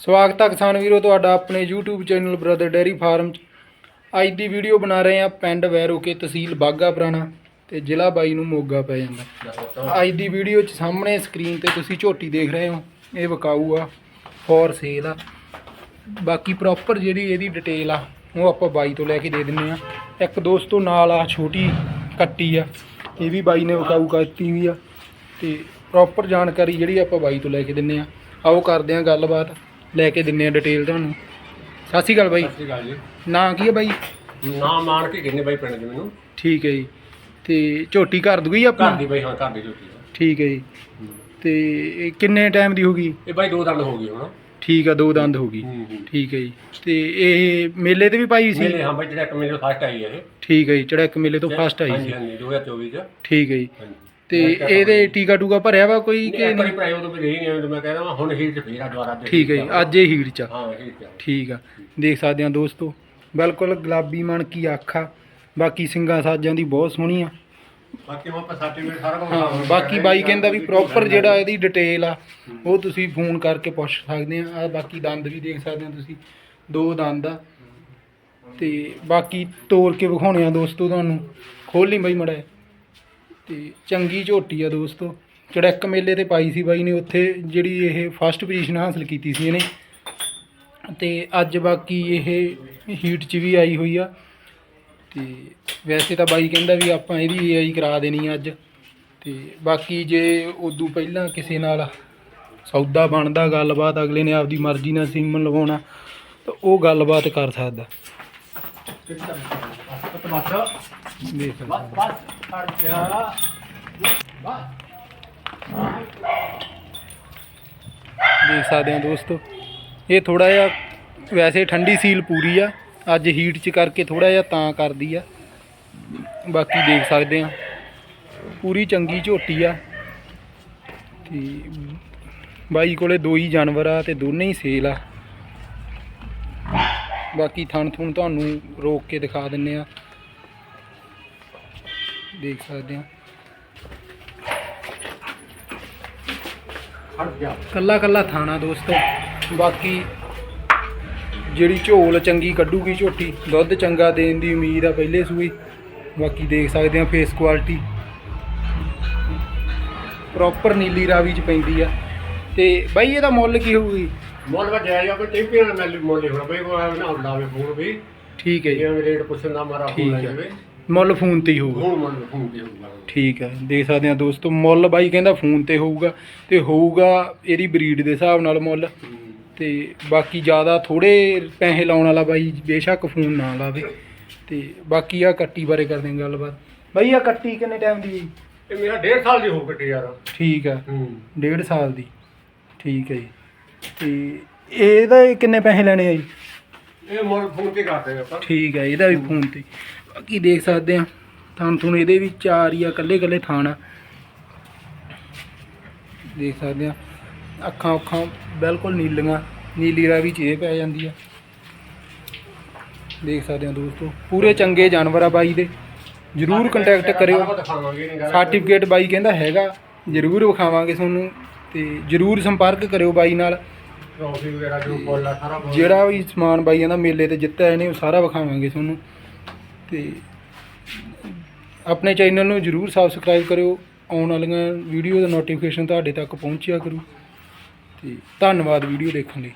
ਸਵਾਗਤ ਹੈ ਕਿਸਾਨ ਵੀਰੋ, ਤੁਹਾਡਾ ਆਪਣੇ YouTube channel brother dairy farm 'ਚ। ਅੱਜ ਦੀ ਵੀਡੀਓ ਬਣਾ ਰਹੇ ਆ ਪਿੰਡ ਵੈਰੋਕੇ ਤਹਿਸੀਲ ਬਾਗਾ ਪੁਰਾਣਾ ਤੇ ਜ਼ਿਲ੍ਹਾ ਬਾਈ ਨੂੰ ਮੋਗਾ ਪੈ ਜਾਂਦਾ। ਅੱਜ ਦੀ ਵੀਡੀਓ 'ਚ ਸਾਹਮਣੇ ਸਕਰੀਨ ਤੇ ਤੁਸੀਂ ਝੋਟੀ ਦੇਖ ਰਹੇ ਹੋ, ਇਹ ਵਿਕਾਊ ਆ ਫੋਰ ਸੇਲ ਆ। ਬਾਕੀ ਪ੍ਰੋਪਰ ਜਿਹੜੀ ਇਹਦੀ ਡਿਟੇਲ ਆ, ਉਹ ਆਪਾਂ ਬਾਈ ਤੋਂ ਲੈ ਕੇ ਦੇ ਦਿੰਨੇ ਆ ਇੱਕ ਦੋਸਤੋ ਨਾਲ ਆ ਛੋਟੀ ਕੱਟੀ ਆ, ਇਹ ਵੀ ਬਾਈ ਨੇ ਵਿਕਾਊ ਕਰਤੀ ਵੀ ਆ। ਤੇ ਪ੍ਰੋਪਰ ਜਾਣਕਾਰੀ ਜਿਹੜੀ ਆਪਾਂ ਬਾਈ ਤੋਂ ਲੈ ਕੇ ਦਿੰਨੇ ਆ ਆਓ ਕਰਦੇ ਆ ਗੱਲਬਾਤ। ਲੈ ਕੇ ਦਿੰਨੇ ਆ ਡਿਟੇਲ ਤੁਹਾਨੂੰ। ਸਤਿ ਸ਼੍ਰੀ ਅਕਾਲ ਬਾਈ। ਸਤਿ ਸ਼੍ਰੀ ਅਕਾਲ ਜੀ। ਨਾਂ ਕੀ ਹੈ ਬਾਈ? ਨਾ ਮਾਣ ਕੇ ਕਹਿੰਦੇ ਬਾਈ ਪਿੰਡ ਦੇ ਮੈਨੂੰ। ਠੀਕ ਹੈ ਜੀ। ਤੇ ਝੋਟੀ ਘਰ ਦੂਗੀ ਘਰ ਆਪਣਾ? ਦੀ ਬਾਈ ਹਾਂ ਘਰ ਦੀ ਝੋਟੀ ਆ। ਠੀਕ ਹੈ ਜੀ। ਤੇ ਇਹ ਕਿੰਨੇ ਟਾਈਮ ਦੀ ਹੋਗੀ ਇਹ ਬਾਈ ਦੋ ਦੰਦ ਹੋ ਗਏ ਹੁਣ। ਠੀਕ ਆ ਦੋ ਦੰਦ ਹੋਗੀ ਹੂੰ ਹੂੰ। ਠੀਕ ਹੈ ਜੀ। ਤੇ ਇਹ ਮੇਲੇ ਤੇ ਵੀ ਪਾਈ ਸੀ? ਮੇਲੇ ਹਾਂ ਬਾਈ ਜਿਹੜਾ ਇੱਕ ਮੇਲੇ ਫਸਟ ਆਈ ਹੈ ਇਹ। ਠੀਕ ਹੈ ਜੀ ਚੜਕ ਮੇਲੇ ਤੋਂ ਫਸਟ ਆਈ ਹਾਂਜੀ ਸੀ ਹਾਂਜੀ 2024 ਚ। ਠੀਕ ਹੈ ਜੀ। ਹਾਂਜੀ। ਤੇ ਇਹਦੇ ਟੀਕਾ ਟੂਕਾ ਭਰਿਆ ਵਾ ਕੋਈ ਕਿ ਇੱਕ ਵਾਰੀ ਭਰਾਈ ਉਦੋਂ ਵੀ ਨਹੀਂ ਮੈਂ ਕਹਿੰਦਾ ਹੁਣ ਹੀਟ ਚ ਫੇਰ ਆ ਦੁਬਾਰਾ ਠੀਕ ਹੈ ਜੀ ਅੱਜ ਇਹ ਹੀਟ ਚ ਆ। ਹਾਂ ਹੀਟ ਚ ਠੀਕ ਆ। ਦੇਖ ਸਕਦੇ ਆ ਦੋਸਤੋ ਬਿਲਕੁਲ ਗੁਲਾਬੀ ਮਣ ਕੀ ਅੱਖ ਆ। ਬਾਕੀ ਸਿੰਗਾਂ ਸਾਜਾਂ ਦੀ ਬਹੁਤ ਸੋਹਣੀ ਆ। ਬਾਕੀ ਮੈਂ ਆਪਾਂ ਸਰਟੀਫਿਕੇਟ ਸਾਰਾ ਕੁਝ ਹਾਂ ਬਾਕੀ ਬਾਈ ਕਹਿੰਦਾ ਵੀ ਪ੍ਰੋਪਰ ਜਿਹੜਾ ਇਹਦੀ ਡਿਟੇਲ ਆ ਉਹ ਤੁਸੀਂ ਫੋਨ ਕਰਕੇ ਪੁੱਛ ਸਕਦੇ ਆ। ਆ ਬਾਕੀ ਦੰਦ ਵੀ ਦੇਖ ਸਕਦੇ ਆ ਤੁਸੀਂ ਦੋ ਦੰਦ ਆ। ਤੇ ਬਾਕੀ ਤੋੜ ਕੇ ਵਿਖਾਉਣੇ ਆ ਦੋਸਤੋ ਤੁਹਾਨੂੰ। ਖੋਲ ਲਈ ਬਾਈ ਮੜਾ ਤੇ ਚੰਗੀ ਝੋਟੀ ਆ ਦੋਸਤੋ। ਚੜੈਕ ਮੇਲੇ ਤੇ ਪਾਈ ਸੀ ਬਾਈ ਨੇ ਉੱਥੇ ਜਿਹੜੀ ਇਹ ਫਸਟ ਪੋਜੀਸ਼ਨ ਹਾਸਲ ਕੀਤੀ ਸੀ ਇਹਨੇ। ਤੇ ਅੱਜ ਬਾਕੀ ਇਹ ਹੀਟ 'ਚ ਵੀ ਆਈ ਹੋਈ ਆ। ਤੇ ਵੈਸੇ ਤਾਂ ਬਾਈ ਕਹਿੰਦਾ ਵੀ ਆਪਾਂ ਇਹਦੀ ਏਆਈ ਕਰਾ ਦੇਣੀ ਆ ਅੱਜ। ਤੇ ਬਾਕੀ ਜੇ ਉਦੋਂ ਪਹਿਲਾਂ ਕਿਸੇ ਨਾਲ ਸੌਦਾ ਬਣਦਾ ਗੱਲਬਾਤ ਅਗਲੇ ਨੇ ਆਪਦੀ ਮਰਜ਼ੀ ਨਾਲ ਸੀਮਨ ਲਵਾਉਣਾ ਤਾਂ ਉਹ ਗੱਲਬਾਤ ਕਰ ਸਕਦਾ। ਬਸ ਦੇਖ। ਬਸ ਬਸ। ਛੱਡ ਪਿਆ ਦੇਖ ਸਕਦੇ ਆ ਦੋਸਤੋ, ਇਹ ਥੋੜਾ ਜਿਹਾ ਵੈਸੇ ਠੰਡੀ ਸੀਲ ਪੂਰੀ ਆ, ਅੱਜ ਹੀਟ ਚ ਕਰਕੇ ਥੋੜਾ ਜਿਹਾ ਤਾਂ ਕਰਦੀ ਆ। ਬਾਕੀ ਦੇਖ ਸਕਦੇ ਆ, ਪੂਰੀ ਚੰਗੀ ਝੋਟੀ ਆ। ਤੇ ਬਾਈ ਕੋਲੇ ਦੋ ਹੀ ਜਾਨਵਰ ਆ ਤੇ ਦੋਨੇ ਹੀ ਸੇਲ ਆ। ਬਾਕੀ ਥਣ ਥੁਣ ਤੁਹਾਨੂੰ ਰੋਕ ਕੇ ਦਿਖਾ ਦਿੰਨੇ ਆ। ਦੇਖ ਸਕਦੇ ਆ ਕੱਲਾ ਕੱਲਾ ਥਾਣਾ ਦੋਸਤੋ। ਬਾਕੀ ਜਿਹੜੀ ਝੋਲ ਚੰਗੀ ਕੱਢੂਗੀ ਝੋਟੀ ਦੁੱਧ ਚੰਗਾ ਦੇਣ ਦੀ ਉਮੀਦ ਆ ਪਹਿਲੇ ਸੂਈ ਬਾਕੀ ਦੇਖ ਸਕਦੇ ਆ face quality proper Nili Ravi ਚ ਪੈਂਦੀ ਆ। ਤੇ ਬਾਈ ਇਹਦਾ ਮੁੱਲ ਕੀ ਹੋਊਗੀ? ਮੁੱਲ ਵੱਡਿਆ ਜਾਂ ਕੋਈ ਚੈਂਪੀਅਨ ਮੈਲ ਮੁੱਲ ਹੋਣਾ ਬਈ ਕੋਈ ਨਾ ਲਾਵੇ ਫੋਨ ਵੀ। ਠੀਕ ਹੈ ਜੀ। ਰੇਟ ਪੁੱਛਣ ਦਾ ਮਾਰਾ ਫੋਨ ਲੈ। ਜਾਵੇ। ਮੁੱਲ ਫੋਨ ਤੇ ਹੀ ਹੋਊਗਾ। ਹੁਣ ਮੁੱਲ ਫੋਨ ਤੇ ਹੋਊਗਾ। ਠੀਕ ਹੈ ਦੇਖ ਸਕਦੇ ਆ ਦੋਸਤੋ ਮੁੱਲ ਬਾਈ ਕਹਿੰਦਾ ਫੋਨ ਤੇ ਹੋਊਗਾ ਤੇ ਹੋਊਗਾ ਇਹਦੀ ਬਰੀਡ ਦੇ ਹਿਸਾਬ ਨਾਲ ਮੁੱਲ। ਤੇ ਬਾਕੀ ਜ਼ਿਆਦਾ ਥੋੜੇ ਪੈਸੇ ਲਾਉਣ ਵਾਲਾ ਬਾਈ ਬੇਸ਼ੱਕ ਫੋਨ ਨਾ ਲਾਵੇ। ਤੇ ਬਾਕੀ ਆ ਕੱਟੀ ਬਾਰੇ ਕਰਦੇ ਹਾਂ ਗੱਲਬਾਤ। ਬਾਈ ਆ ਕੱਟੀ ਕਿੰਨੇ ਟਾਈਮ ਦੀ ਜੀ? ਇਹ ਮੇਰਾ 1.5 ਸਾਲ ਦੀ ਹੋ ਗੱਟੀ ਯਾਰ। ਠੀਕ ਆ ਹੂੰ। ਡੇਢ ਸਾਲ ਦੀ। ਠੀਕ ਹੈ ਜੀ। ਤੇ ਇਹਦਾ ਕਿੰਨੇ ਪੈਸੇ ਲੈਣੇ ਆ ਜੀ? ਇਹ ਮੁੱਲ ਫੋਨ ਤੇ ਕਰਦੇ ਆਪਾਂ। ਠੀਕ ਹੈ ਇਹਦਾ ਵੀ ਫੋਨ ਤੇ ਬਾਕੀ ਦੇਖ ਸਕਦੇ ਆ। ਥਾਣ ਥੁਣ ਇਹਦੇ ਵੀ ਚਾਰ ਹੀ ਆ ਕੱਲੇ ਕੱਲੇ ਥਾਣ ਆ। ਦੇਖ ਸਕਦੇ ਆ। ਅੱਖਾਂ ਅੱਖਾਂ ਬਿਲਕੁਲ ਨੀਲੀਆਂ ਨੀਲੀ ਰਾਵੀ ਚ ਇਹ ਪੈ ਜਾਂਦੀ ਆ। ਦੇਖ ਸਕਦੇ ਆ ਦੋਸਤੋ ਪੂਰੇ ਚੰਗੇ ਜਾਨਵਰ ਆ ਬਾਈ ਦੇ। ਜਰੂਰ ਕੰਟੈਕਟ ਕਰਿਓ। ਸਰਟੀਫਿਕੇਟ ਬਾਈ ਕਹਿੰਦਾ ਹੈਗਾ ਜਰੂਰ ਵਿਖਾਵਾਂਗੇ ਤੁਹਾਨੂੰ ਤੇ ਜਰੂਰ ਸੰਪਰਕ ਕਰਿਓ ਬਾਈ ਨਾਲ। ਜਿਹੜਾ ਵੀ ਸਮਾਨ ਬਾਈਆਂ ਦਾ ਮੇਲੇ ਤੇ ਜਿੱਤਿਆ ਇਹਨੇ ਉਹ ਸਾਰਾ ਵਿਖਾਵਾਂਗੇ ਤੁਹਾਨੂੰ। ਤੇ ਆਪਣੇ ਚੈਨਲ ਨੂੰ ਜਰੂਰ ਸਬਸਕ੍ਰਾਈਬ ਕਰਿਓ। ਆਉਣ ਵਾਲੀਆਂ ਵੀਡੀਓ ਦਾ ਨੋਟੀਫਿਕੇਸ਼ਨ ਤੁਹਾਡੇ ਤੱਕ ਪਹੁੰਚਿਆ ਕਰੂ। ਤੇ ਧੰਨਵਾਦ ਵੀਡੀਓ ਦੇਖਣ ਲਈ।